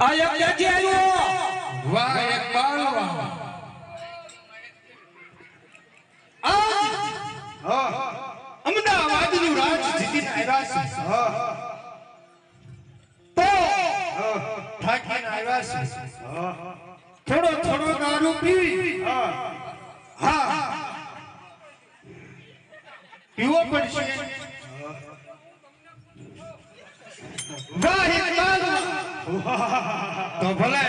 આયા ક્યાંથી અમદાવાદનું રાજ જીતી આવ્યા હા આવ્યા છે. થોડો થોડો દારૂ પી. હા. પીવો પડશે તો ભલે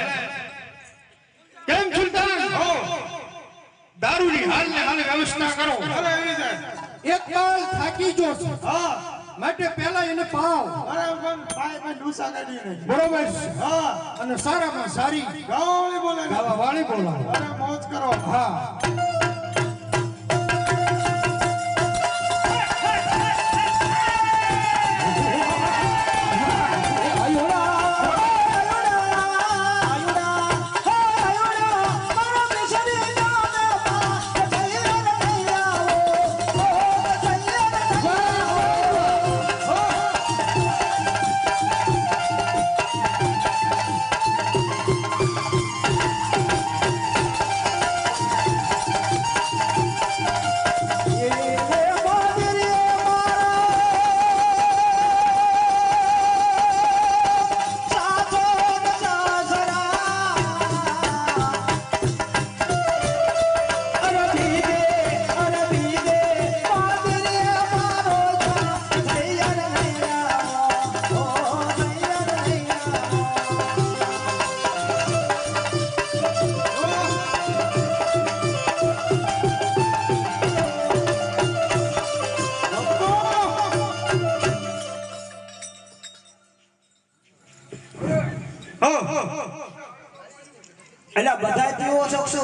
કેમ સુલતાન? દારૂની હાલ ને હાલ વ્યવસ્થા કરો. એક બાલ થાકી જો છે. માટે પહેલા એને પાવ. બરોબર હા. અને સારામાં સારી. ગાવા વાળી કરો. હા. એટલે બધા પીવો છો શું?